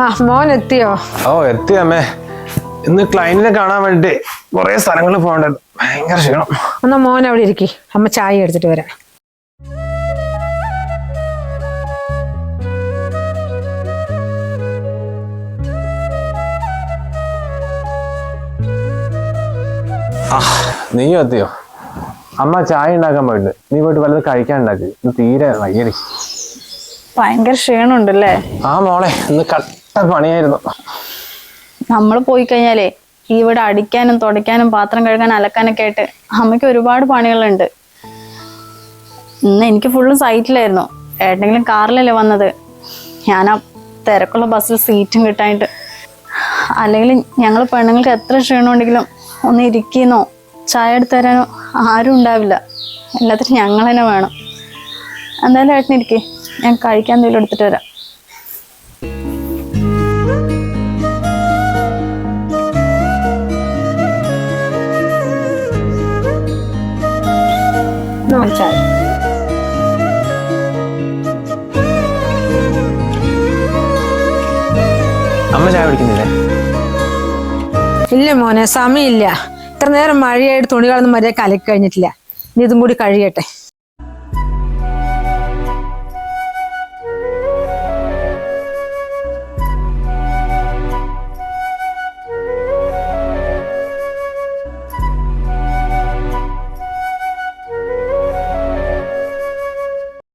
ആ മോൻ എത്തിയോ? ഓ എത്തി അമ്മേ. ഇന്ന് ക്ലൈന്റിനെ കാണാൻ വേണ്ടി കുറെ സ്ഥലങ്ങളിൽ പോകണ്ടത് ഭയങ്കര ക്ഷീണം. എന്നാ മോൻ അവിടെ ഇരിക്കി. അമ്മ ചായ എടുത്തിട്ട് വരാം. ആ നീയും എത്തിയോ? അമ്മ ചായ ഉണ്ടാക്കാൻ പോയിട്ടുണ്ട്. നീ പോയിട്ട് വല്ലത് കഴിക്കാൻ ഉണ്ടാക്കി. ഇന്ന് തീരെ വയ്യടി. ഭയങ്കര ക്ഷീണമുണ്ടല്ലേ? ആ മോളെ ഇന്ന് പണിയായിരുന്നു. നമ്മൾ പോയി കഴിഞ്ഞാലേ ഇവിടെ അടിക്കാനും തുടയ്ക്കാനും പാത്രം കഴുകാനും അലക്കാനൊക്കെ ആയിട്ട് അമ്മയ്ക്ക് ഒരുപാട് പണികളുണ്ട്. ഇന്ന് എനിക്ക് ഫുള്ളും സൈറ്റിലായിരുന്നു. ഏട്ടെങ്കിലും കാറിലല്ലേ വന്നത്? ഞാൻ ആ തിരക്കുള്ള ബസ്സിൽ സീറ്റും കിട്ടാനായിട്ട് അല്ലെങ്കിൽ ഞങ്ങൾ പെണ്ണുങ്ങൾക്ക് എത്ര ക്ഷീണമുണ്ടെങ്കിലും ഒന്ന് ഇരിക്കുന്നോ? ചായ എടുത്തു തരാനോ? ആരും ഉണ്ടാവില്ല. എല്ലാത്തിനും ഞങ്ങൾ തന്നെ വേണം. എന്തായാലും ഏട്ടനിരിക്കേ. ഞാൻ കഴിക്കാൻ എന്തെങ്കിലും എടുത്തിട്ട് വരാം. അമ്മ ചായ കുടിക്കുന്നില്ലേ? ഇല്ല മോനെ സമയമില്ല. ഇത്ര നേരം മഴയായിട്ട് തുണികളൊന്നും മര്യാദ കലക്കി കഴിഞ്ഞിട്ടില്ല. ഇനി ഇതും കൂടി കഴിയട്ടെ